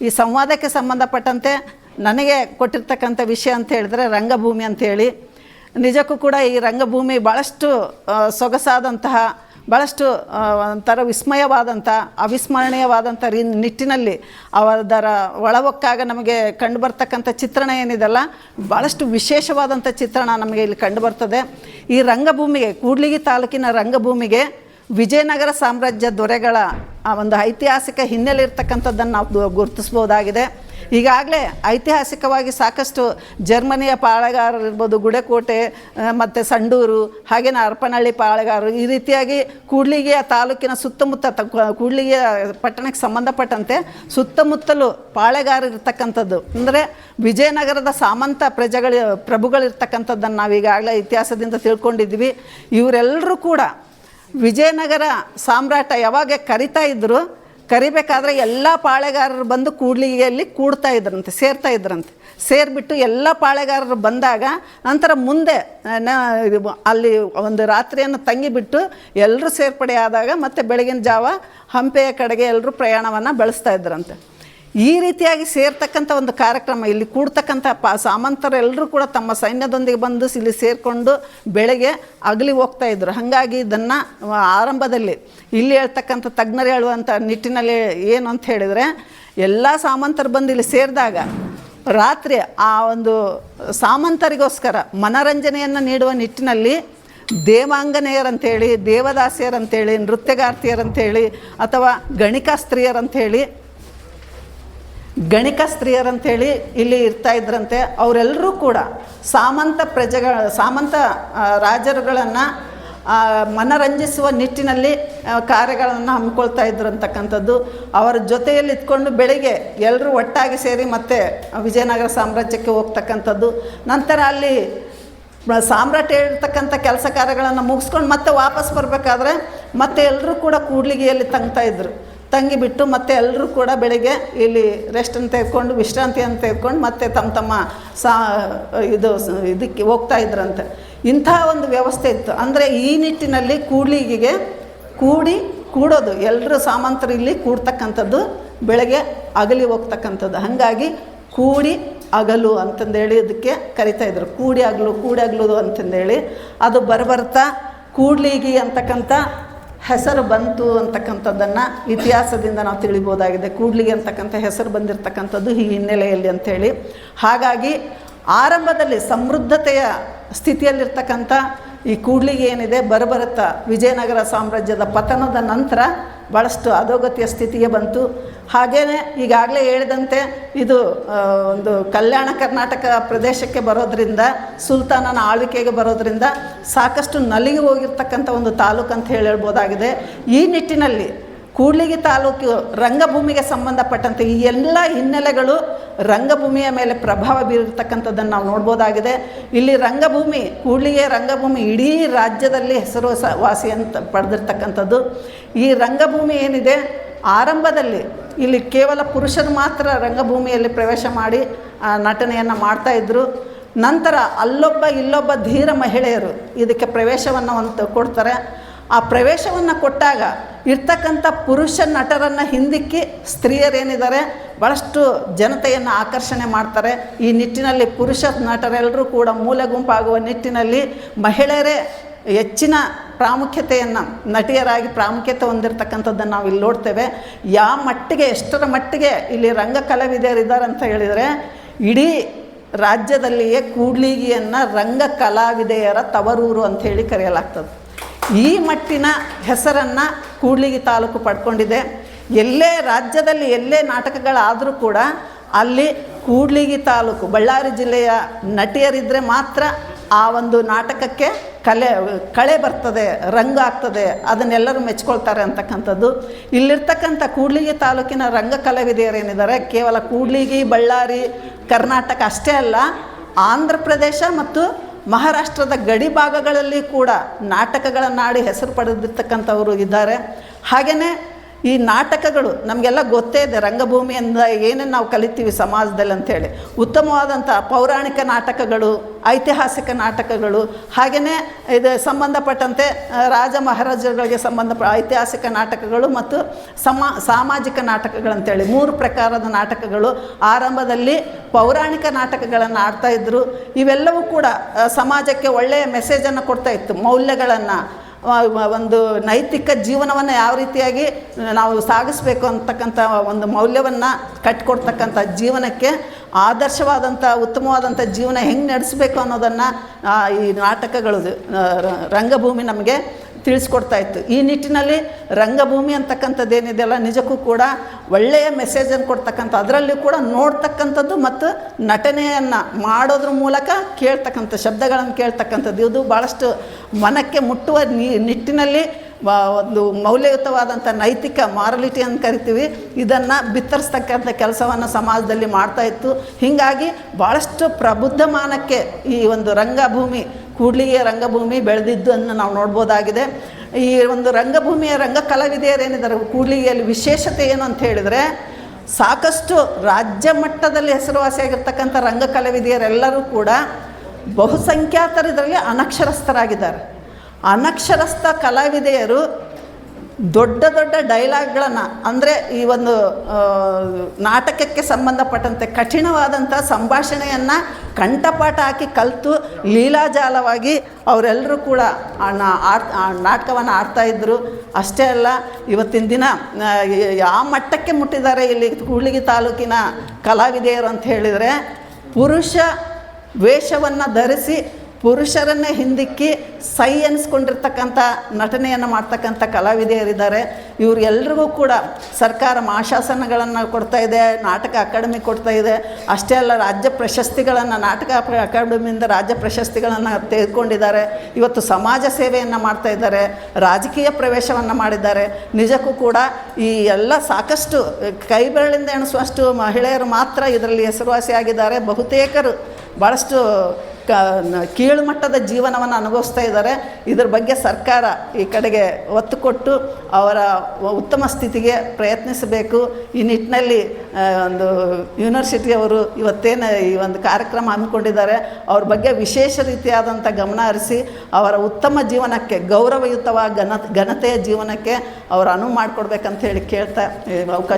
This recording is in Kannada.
ಈ ಸಂವಾದಕ್ಕೆ ಸಂಬಂಧಪಟ್ಟಂತೆ ನನಗೆ ಕೊಟ್ಟಿರ್ತಕ್ಕಂಥ ವಿಷಯ ಅಂತ ಹೇಳಿದ್ರೆ ರಂಗಭೂಮಿ ಅಂಥೇಳಿ ನಿಜಕ್ಕೂ ಕೂಡ ಈ ರಂಗಭೂಮಿ ಭಾಳಷ್ಟು ಸೊಗಸಾದಂತಹ ಭಾಳಷ್ಟು ಒಂಥರ ವಿಸ್ಮಯವಾದಂಥ, ಅವಿಸ್ಮರಣೀಯವಾದಂಥ ರೀ, ನಿಟ್ಟಿನಲ್ಲಿ ಅವರ ಒಳವಕ್ಕಾಗ ನಮಗೆ ಕಂಡು ಬರ್ತಕ್ಕಂಥ ಚಿತ್ರಣ ಏನಿದೆಲ್ಲ ಭಾಳಷ್ಟು ವಿಶೇಷವಾದಂಥ ಚಿತ್ರಣ ನಮಗೆ ಇಲ್ಲಿ ಕಂಡು ಬರ್ತದೆ ಈ ರಂಗಭೂಮಿಗೆ, ಕೂಡ್ಲಿಗಿ ತಾಲೂಕಿನ ರಂಗಭೂಮಿಗೆ ವಿಜಯನಗರ ಸಾಮ್ರಾಜ್ಯ ದೊರೆಗಳ, ಆ, ಒಂದು ಐತಿಹಾಸಿಕ ಹಿನ್ನೆಲೆ ಇರ್ತಕ್ಕಂಥದ್ದನ್ನು ನಾವು ಗುರುತಿಸ್ಬೋದಾಗಿದೆ. ಈಗಾಗಲೇ ಐತಿಹಾಸಿಕವಾಗಿ ಸಾಕಷ್ಟು ಜರ್ಮನಿಯ ಪಾಳೆಗಾರರಿರ್ಬೋದು ಗುಡೆಕೋಟೆ ಮತ್ತು ಸಂಡೂರು ಹಾಗೆಯೇ ಹರಪನಹಳ್ಳಿ ಪಾಳೆಗಾರರು ಈ ರೀತಿಯಾಗಿ ಕೂಡ್ಲಿಗೆಯ ತಾಲೂಕಿನ ಸುತ್ತಮುತ್ತ ಕೂಡ್ಲಿಗಿಯ ಪಟ್ಟಣಕ್ಕೆ ಸಂಬಂಧಪಟ್ಟಂತೆ ಸುತ್ತಮುತ್ತಲು ಪಾಳೆಗಾರರು ಇರ್ತಕ್ಕಂಥದ್ದು. ಅಂದರೆ ವಿಜಯನಗರದ ಸಾಮಂತ ಪ್ರಜೆಗಳ, ಪ್ರಭುಗಳಿರ್ತಕ್ಕಂಥದ್ದನ್ನು ನಾವು ಈಗಾಗಲೇ ಇತಿಹಾಸದಿಂದ ತಿಳ್ಕೊಂಡಿದ್ವಿ ಇವರೆಲ್ಲರೂ ಕೂಡ ವಿಜಯನಗರ ಸಾಮ್ರಾಟ ಯಾವಾಗ ಕರಿತಾ ಇದ್ರು, ಕರಿಬೇಕಾದ್ರೆ ಎಲ್ಲ ಪಾಳೆಗಾರರು ಬಂದು ಕೂಡ್ಲಿಗೆಯಲ್ಲಿ ಕೂಡ್ತಾ ಇದ್ರಂತೆ, ಸೇರ್ತಾ ಇದ್ರಂತೆ. ಸೇರಿಬಿಟ್ಟು ಎಲ್ಲ ಪಾಳೆಗಾರರು ಬಂದಾಗ ನಂತರ ಮುಂದೆ ಅಲ್ಲಿ ಒಂದು ರಾತ್ರಿಯನ್ನು ತಂಗಿಬಿಟ್ಟು ಎಲ್ಲರೂ ಸೇರ್ಪಡೆ ಆದಾಗ ಮತ್ತೆ ಬೆಳಗಿನ ಜಾವ ಹಂಪೆಯ ಕಡೆಗೆ ಎಲ್ಲರೂ ಪ್ರಯಾಣವನ್ನು ಬೆಳೆಸ್ತಾ ಇದ್ರಂತೆ. ಈ ರೀತಿಯಾಗಿ ಸೇರ್ತಕ್ಕಂಥ ಒಂದು ಕಾರ್ಯಕ್ರಮ, ಇಲ್ಲಿ ಕೂಡ್ತಕ್ಕಂಥ ಪ, ಸಾಮಂತರೆಲ್ಲರೂ ಕೂಡ ತಮ್ಮ ಸೈನ್ಯದೊಂದಿಗೆ ಬಂದು ಇಲ್ಲಿ ಸೇರಿಕೊಂಡು ಬೆಳಗ್ಗೆ ಅಗಲಿ ಹೋಗ್ತಾ ಇದ್ರು. ಹಾಗಾಗಿ ಇದನ್ನು ಆರಂಭದಲ್ಲಿ ಇಲ್ಲಿ ಹೇಳ್ತಕ್ಕಂಥ ತಜ್ಞರು ಹೇಳುವಂಥ ನಿಟ್ಟಿನಲ್ಲಿ ಏನು ಅಂತ ಹೇಳಿದರೆ, ಎಲ್ಲ ಸಾಮಂತರು ಬಂದು ಇಲ್ಲಿ ಸೇರಿದಾಗ ರಾತ್ರಿ ಆ ಒಂದು ಸಾಮಂತರಿಗೋಸ್ಕರ ಮನರಂಜನೆಯನ್ನು ನೀಡುವ ನಿಟ್ಟಿನಲ್ಲಿ ದೇವಾಂಗನೆಯರಂಥೇಳಿ ದೇವದಾಸಿಯರಂತೇಳಿ, ನೃತ್ಯಗಾರ್ತಿಯರಂತೇಳಿ ಅಥವಾ ಗಣಿಕಾ ಸ್ತ್ರೀಯರಂತೇಳಿ ಗಣಿಕ ಸ್ತ್ರೀಯರಂತೇಳಿ ಇಲ್ಲಿ ಇರ್ತಾ ಇದ್ರಂತೆ ಅವರೆಲ್ಲರೂ ಕೂಡ ಸಾಮಂತ ಪ್ರಜೆಗಳ, ಸಾಮಂತ ರಾಜರುಗಳನ್ನು ಮನರಂಜಿಸುವ ನಿಟ್ಟಿನಲ್ಲಿ ಕಾರ್ಯಗಳನ್ನು ಹಮ್ಮಿಕೊಳ್ತಾ ಇದ್ರು ಅಂತಕ್ಕಂಥದ್ದು. ಅವರ ಜೊತೆಯಲ್ಲಿ ಇದ್ಕೊಂಡು ಬೆಳಿಗ್ಗೆ ಎಲ್ಲರೂ ಒಟ್ಟಾಗಿ ಸೇರಿ ಮತ್ತೆ ವಿಜಯನಗರ ಸಾಮ್ರಾಜ್ಯಕ್ಕೆ ಹೋಗ್ತಕ್ಕಂಥದ್ದು. ನಂತರ ಅಲ್ಲಿ ಸಾಮ್ರಾಟ್ ಹೇಳಿರ್ತಕ್ಕಂಥ ಕೆಲಸ ಕಾರ್ಯಗಳನ್ನು ಮುಗಿಸ್ಕೊಂಡು ಮತ್ತೆ ವಾಪಸ್ ಬರಬೇಕಾದ್ರೆ ಮತ್ತೆ ಎಲ್ಲರೂ ಕೂಡ ಕೂಡ್ಲಿಗೆಯಲ್ಲಿ ತಂಗ್ತಾ ಇದ್ರು ತಂಗಿಬಿಟ್ಟು ಮತ್ತೆ ಎಲ್ಲರೂ ಕೂಡ ಬೆಳಗ್ಗೆ ಇಲ್ಲಿ ರೆಸ್ಟನ್ನು ತೆಗೆದುಕೊಂಡು, ವಿಶ್ರಾಂತಿಯನ್ನು ತೆಗೆದುಕೊಂಡು ಮತ್ತೆ ತಮ್ಮ ತಮ್ಮ ಸಾ, ಇದು ಇದಕ್ಕೆ ಹೋಗ್ತಾ ಇದ್ರಂತೆ. ಇಂಥ ಒಂದು ವ್ಯವಸ್ಥೆ ಇತ್ತು. ಅಂದರೆ ಈ ನಿಟ್ಟಿನಲ್ಲಿ ಕೂಡ್ಲಿಗಿಗೆ ಕೂಡಿ ಕೂಡೋದು. ಎಲ್ಲರೂ ಸಾಮಂತರು ಇಲ್ಲಿ ಕೂಡ್ತಕ್ಕಂಥದ್ದು, ಬೆಳಗ್ಗೆ ಅಗಲಿ ಹೋಗ್ತಕ್ಕಂಥದ್ದು. ಹಾಗಾಗಿ ಕೂಡಿ ಅಗಲು ಅಂತಂದೇಳಿ ಅದಕ್ಕೆ ಕರಿತಾ ಇದ್ರು. ಕೂಡಿ ಅಗಲು ಕೂಡಿ ಅಗಲು ಅಂತಂದೇಳಿ. ಅದು ಬರಬರ್ತಾ ಕೂಡ್ಲಿಗಿ ಅಂತಕ್ಕಂಥ ಹೆಸರು ಬಂತು ಅಂತಕ್ಕಂಥದ್ದನ್ನು ಇತಿಹಾಸದಿಂದ ನಾವು ತಿಳಿಬೋದಾಗಿದೆ. ಕೂಡ್ಲಿಗೆ ಅಂತಕ್ಕಂಥ ಹೆಸರು ಬಂದಿರತಕ್ಕಂಥದ್ದು ಈ ಹಿನ್ನೆಲೆಯಲ್ಲಿ ಅಂಥೇಳಿ. ಹಾಗಾಗಿ ಆರಂಭದಲ್ಲಿ ಸಮೃದ್ಧತೆಯ ಸ್ಥಿತಿಯಲ್ಲಿರ್ತಕ್ಕಂಥ ಈ ಕೂಡ್ಲಿಗೆ ಏನಿದೆ ಬರಬರುತ್ತಾ ವಿಜಯನಗರ ಸಾಮ್ರಾಜ್ಯದ ಪತನದ ನಂತರ ಭಾಳಷ್ಟು ಅಧೋಗತಿಯ ಸ್ಥಿತಿಗೆ ಬಂತು. ಹಾಗೇ ಈಗಾಗಲೇ ಹೇಳಿದಂತೆ ಇದು ಒಂದು ಕಲ್ಯಾಣ ಕರ್ನಾಟಕ ಪ್ರದೇಶಕ್ಕೆ ಬರೋದರಿಂದ, ಸುಲ್ತಾನನ ಆಳ್ವಿಕೆಗೆ ಬರೋದರಿಂದ ಸಾಕಷ್ಟು ನಲಿಗೆ ಹೋಗಿರ್ತಕ್ಕಂಥ ಒಂದು ತಾಲೂಕು ಅಂತ ಹೇಳಿ ಹೇಳ್ಬೋದಾಗಿದೆ. ಈ ನಿಟ್ಟಿನಲ್ಲಿ ಕೂಡ್ಲಿಗಿ ತಾಲೂಕು ರಂಗಭೂಮಿಗೆ ಸಂಬಂಧಪಟ್ಟಂತೆ ಈ ಎಲ್ಲ ಹಿನ್ನೆಲೆಗಳು ರಂಗಭೂಮಿಯ ಮೇಲೆ ಪ್ರಭಾವ ಬೀರತಕ್ಕಂಥದ್ದನ್ನು ನಾವು ನೋಡ್ಬೋದಾಗಿದೆ. ಇಲ್ಲಿ ರಂಗಭೂಮಿ, ಕೂಡ್ಲಿಗೆ ರಂಗಭೂಮಿ ಇಡೀ ರಾಜ್ಯದಲ್ಲಿ ಹೆಸರು ವಾಸಿ ಅಂತ ಪಡೆದಿರ್ತಕ್ಕಂಥದ್ದು. ಈ ರಂಗಭೂಮಿ ಏನಿದೆ? ಆರಂಭದಲ್ಲಿ ಇಲ್ಲಿ ಕೇವಲ ಪುರುಷರು ಮಾತ್ರ ರಂಗಭೂಮಿಯಲ್ಲಿ ಪ್ರವೇಶ ಮಾಡಿ ನಟನೆಯನ್ನು ಮಾಡ್ತಾಯಿದ್ರು ನಂತರ ಅಲ್ಲೊಬ್ಬ ಇಲ್ಲೊಬ್ಬ ಧೀರ ಮಹಿಳೆಯರು ಇದಕ್ಕೆ ಪ್ರವೇಶವನ್ನು ಒಂದು ಕೊಡ್ತಾರೆ. ಆ ಪ್ರವೇಶವನ್ನು ಕೊಟ್ಟಾಗ ಇರ್ತಕ್ಕಂಥ ಪುರುಷ ನಟರನ್ನು ಹಿಂದಿಕ್ಕಿ ಸ್ತ್ರೀಯರೇನಿದ್ದಾರೆ ಭಾಳಷ್ಟು ಜನತೆಯನ್ನು ಆಕರ್ಷಣೆ ಮಾಡ್ತಾರೆ. ಈ ನಿಟ್ಟಿನಲ್ಲಿ ಪುರುಷ ನಟರೆಲ್ಲರೂ ಕೂಡ ಮೂಲೆ ಗುಂಪಾಗುವ ನಿಟ್ಟಿನಲ್ಲಿ ಮಹಿಳೆಯರೇ ಹೆಚ್ಚಿನ ಪ್ರಾಮುಖ್ಯತೆಯನ್ನು, ನಟಿಯರಾಗಿ ಪ್ರಾಮುಖ್ಯತೆ ಹೊಂದಿರತಕ್ಕಂಥದ್ದನ್ನು ನಾವು ಇಲ್ಲಿ ನೋಡ್ತೇವೆ. ಯಾವ ಮಟ್ಟಿಗೆ, ಎಷ್ಟರ ಮಟ್ಟಿಗೆ ಇಲ್ಲಿ ರಂಗ ಕಲಾವಿದರಿದ್ದಾರೆ ಅಂತ ಹೇಳಿದರೆ, ಇಡೀ ರಾಜ್ಯದಲ್ಲಿಯೇ ಕೂಡ್ಲಿಗಿಯನ್ನು ರಂಗ ಕಲಾವಿದೆಯರ ತವರೂರು ಅಂಥೇಳಿ ಕರೆಯಲಾಗ್ತದೆ. ಈ ಮಟ್ಟಿನ ಹೆಸರನ್ನು ಕೂಡ್ಲಿಗಿ ತಾಲೂಕು ಪಡ್ಕೊಂಡಿದೆ. ಎಲ್ಲೇ ರಾಜ್ಯದಲ್ಲಿ ಎಲ್ಲೇ ನಾಟಕಗಳಾದರೂ ಕೂಡ ಅಲ್ಲಿ ಕೂಡ್ಲಿಗಿ ತಾಲೂಕು, ಬಳ್ಳಾರಿ ಜಿಲ್ಲೆಯ ನಟಿಯರಿದ್ದರೆ ಮಾತ್ರ ಆ ಒಂದು ನಾಟಕಕ್ಕೆ ಕಲೆ, ಕಳೆ ಬರ್ತದೆ, ರಂಗ ಆಗ್ತದೆ, ಅದನ್ನೆಲ್ಲರೂ ಮೆಚ್ಕೊಳ್ತಾರೆ ಅಂತಕ್ಕಂಥದ್ದು. ಇಲ್ಲಿರ್ತಕ್ಕಂಥ ಕೂಡ್ಲಿಗಿ ತಾಲೂಕಿನ ರಂಗ ಕಲಾವಿದೆಯರೇನಿದ್ದಾರೆ, ಕೇವಲ ಕೂಡ್ಲಿಗಿ, ಬಳ್ಳಾರಿ, ಕರ್ನಾಟಕ ಅಷ್ಟೇ ಅಲ್ಲ, ಆಂಧ್ರ ಪ್ರದೇಶ ಮತ್ತು ಮಹಾರಾಷ್ಟ್ರದ ಗಡಿ ಭಾಗಗಳಲ್ಲಿ ಕೂಡ ನಾಟಕಗಳನ್ನಾಡಿ ಹೆಸರು ಪಡೆದಿರ್ತಕ್ಕಂಥವರು ಇದ್ದಾರೆ. ಹಾಗೆಯೇ ಈ ನಾಟಕಗಳು ನಮಗೆಲ್ಲ ಗೊತ್ತೇ ಇದೆ ರಂಗಭೂಮಿಯಿಂದ ಏನೇನು ನಾವು ಕಲಿತೀವಿ ಸಮಾಜದಲ್ಲಿ ಅಂಥೇಳಿ ಉತ್ತಮವಾದಂಥ ಪೌರಾಣಿಕ ನಾಟಕಗಳು, ಐತಿಹಾಸಿಕ ನಾಟಕಗಳು ಹಾಗೆಯೇ ಇದು ಸಂಬಂಧಪಟ್ಟಂತೆ ರಾಜ ಮಹಾರಾಜರುಗಳಿಗೆ ಸಂಬಂಧ ಐತಿಹಾಸಿಕ ನಾಟಕಗಳು ಮತ್ತು ಸಮಾ, ಸಾಮಾಜಿಕ ನಾಟಕಗಳಂತೇಳಿ ಮೂರು ಪ್ರಕಾರದ ನಾಟಕಗಳು ಆರಂಭದಲ್ಲಿ ಪೌರಾಣಿಕ ನಾಟಕಗಳನ್ನು ಆಡ್ತಾಯಿದ್ರು ಇವೆಲ್ಲವೂ ಕೂಡ ಸಮಾಜಕ್ಕೆ ಒಳ್ಳೆಯ ಮೆಸೇಜನ್ನು ಕೊಡ್ತಾ ಇತ್ತು. ಮೌಲ್ಯಗಳನ್ನು ಒಂದು ನೈತಿಕ ಜೀವನವನ್ನು ಯಾವ ರೀತಿಯಾಗಿ ನಾವು ಸಾಗಿಸ್ಬೇಕು ಅಂತಕ್ಕಂಥ ಒಂದು ಮೌಲ್ಯವನ್ನು ಕಟ್ಕೊಡ್ತಕ್ಕಂಥ ಜೀವನಕ್ಕೆ ಆದರ್ಶವಾದಂಥ, ಉತ್ತಮವಾದಂಥ ಜೀವನ ಹೆಂಗೆ ನಡೆಸಬೇಕು ಅನ್ನೋದನ್ನು ಈ ನಾಟಕಗಳು ರಂಗಭೂಮಿ ನಮಗೆ ತಿಳಿಸ್ಕೊಡ್ತಾ ಇತ್ತು. ಈ ನಿಟ್ಟಿನಲ್ಲಿ ರಂಗಭೂಮಿ ಅಂತಕ್ಕಂಥದ್ದೇನಿದೆಯಲ್ಲ, ನಿಜಕ್ಕೂ ಕೂಡ ಒಳ್ಳೆಯ ಮೆಸೇಜನ್ನು ಕೊಡ್ತಕ್ಕಂಥ, ಅದರಲ್ಲಿ ಕೂಡ ನೋಡ್ತಕ್ಕಂಥದ್ದು ಮತ್ತು ನಟನೆಯನ್ನು ಮಾಡೋದ್ರ ಮೂಲಕ ಕೇಳ್ತಕ್ಕಂಥ, ಶಬ್ದಗಳನ್ನು ಕೇಳ್ತಕ್ಕಂಥದ್ದು. ಇದು ಭಾಳಷ್ಟು ಮನಕ್ಕೆ ಮುಟ್ಟುವ ನಿಟ್ಟಿನಲ್ಲಿ ಒಂದು ಮೌಲ್ಯಯುತವಾದಂಥ ನೈತಿಕ ಮಾರಲಿಟಿ ಅಂತ ಕರಿತೀವಿ. ಇದನ್ನು ಬಿತ್ತರಿಸ್ತಕ್ಕಂಥ ಕೆಲಸವನ್ನು ಸಮಾಜದಲ್ಲಿ ಮಾಡ್ತಾ ಇತ್ತು. ಹೀಗಾಗಿ ಭಾಳಷ್ಟು ಪ್ರಬುದ್ಧಮಾನಕ್ಕೆ ಈ ಒಂದು ರಂಗಭೂಮಿ, ಕೂಡ್ಲಿಗೆ ರಂಗಭೂಮಿ ಬೆಳೆದಿದ್ದನ್ನು ನಾವು ನೋಡ್ಬೋದಾಗಿದೆ. ಈ ಒಂದು ರಂಗಭೂಮಿಯ ರಂಗ ಕಲಾವಿದೆಯರೇನಿದ್ದಾರೆ ಕೂಡ್ಲಿಗೆಯಲ್ಲಿ ವಿಶೇಷತೆ ಏನು ಅಂತ ಹೇಳಿದರೆ, ಸಾಕಷ್ಟು ರಾಜ್ಯ ಮಟ್ಟದಲ್ಲಿ ಹೆಸರುವಾಸಿಯಾಗಿರ್ತಕ್ಕಂಥ ರಂಗ ಕಲಾವಿದೆಯರೆಲ್ಲರೂ ಕೂಡ ಬಹುಸಂಖ್ಯಾತರು ಇದರಲ್ಲಿ ಅನಕ್ಷರಸ್ಥರಾಗಿದ್ದಾರೆ. ಅನಕ್ಷರಸ್ಥ ಕಲಾವಿದೆಯರು ದೊಡ್ಡ ದೊಡ್ಡ ಡೈಲಾಗ್ಗಳನ್ನು, ಅಂದರೆ ಈ ಒಂದು ನಾಟಕಕ್ಕೆ ಸಂಬಂಧಪಟ್ಟಂತೆ ಕಠಿಣವಾದಂಥ ಸಂಭಾಷಣೆಯನ್ನು ಕಂಠಪಾಠ ಹಾಕಿ ಕಲಿತು ಲೀಲಾಜಾಲವಾಗಿ ಅವರೆಲ್ಲರೂ ಕೂಡ ಆ ನಾ- ಆಡ್ ಆ ನಾಟಕವನ್ನು ಆಡ್ತಾಯಿದ್ರು ಅಷ್ಟೇ ಅಲ್ಲ, ಇವತ್ತಿನ ದಿನ ಯಾವ ಮಟ್ಟಕ್ಕೆ ಮುಟ್ಟಿದ್ದಾರೆ ಇಲ್ಲಿ ಕೂಡ್ಲಿಗಿ ತಾಲೂಕಿನ ಕಲಾವಿದೆಯರು ಅಂತ ಹೇಳಿದರೆ, ಪುರುಷ ವೇಷವನ್ನು ಧರಿಸಿ ಪುರುಷರನ್ನೇ ಹಿಂದಿಕ್ಕಿ ಸೈ ಎನಿಸ್ಕೊಂಡಿರ್ತಕ್ಕಂಥ ನಟನೆಯನ್ನು ಮಾಡ್ತಕ್ಕಂಥ ಕಲಾವಿದೆಯರಿದ್ದಾರೆ. ಇವರೆಲ್ಲರಿಗೂ ಎಲ್ರಿಗೂ ಕೂಡ ಸರ್ಕಾರ ಮಾಶಾಸನಗಳನ್ನು ಕೊಡ್ತಾ ಇದೆ, ನಾಟಕ ಅಕಾಡೆಮಿ ಕೊಡ್ತಾ ಇದೆ. ಅಷ್ಟೇ ಅಲ್ಲ, ರಾಜ್ಯ ಪ್ರಶಸ್ತಿಗಳನ್ನು, ನಾಟಕ ಅಕಾಡೆಮಿಯಿಂದ ರಾಜ್ಯ ಪ್ರಶಸ್ತಿಗಳನ್ನು ತೆಗೆದುಕೊಂಡಿದ್ದಾರೆ. ಇವತ್ತು ಸಮಾಜ ಸೇವೆಯನ್ನು ಮಾಡ್ತಾ ಇದ್ದಾರೆ, ರಾಜಕೀಯ ಪ್ರವೇಶವನ್ನು ಮಾಡಿದ್ದಾರೆ. ನಿಜಕ್ಕೂ ಕೂಡ ಈ ಎಲ್ಲ ಸಾಕಷ್ಟು ಕೈ ಬೆರಳಿಂದ ಎಣಿಸುವಷ್ಟು ಮಹಿಳೆಯರು ಮಾತ್ರ ಇದರಲ್ಲಿ ಹೆಸರುವಾಸಿಯಾಗಿದ್ದಾರೆ. ಬಹುತೇಕರು ಭಾಳಷ್ಟು ಕ ಕೀಳುಮಟ್ಟದ ಜೀವನವನ್ನು ಅನುಭವಿಸ್ತಾ ಇದ್ದಾರೆ. ಇದ್ರ ಬಗ್ಗೆ ಸರ್ಕಾರ ಈ ಕಡೆಗೆ ಒತ್ತು ಕೊಟ್ಟು ಅವರ ಉತ್ತಮ ಸ್ಥಿತಿಗೆ ಪ್ರಯತ್ನಿಸಬೇಕು. ಈ ನಿಟ್ಟಿನಲ್ಲಿ ಒಂದು ಯೂನಿವರ್ಸಿಟಿಯವರು ಇವತ್ತೇನು ಈ ಒಂದು ಕಾರ್ಯಕ್ರಮ ಹಮ್ಮಿಕೊಂಡಿದ್ದಾರೆ. ಅವ್ರ ಬಗ್ಗೆ ವಿಶೇಷ ರೀತಿಯಾದಂಥ ಗಮನ ಹರಿಸಿ, ಅವರ ಉತ್ತಮ ಜೀವನಕ್ಕೆ ಗೌರವಯುತವಾದ ಘನ ಘನತೆಯ ಜೀವನಕ್ಕೆ ಅವರು ಅನುವು ಮಾಡಿಕೊಡ್ಬೇಕಂತ ಹೇಳಿ ಕೇಳ್ತಾ ಅವಕಾಶ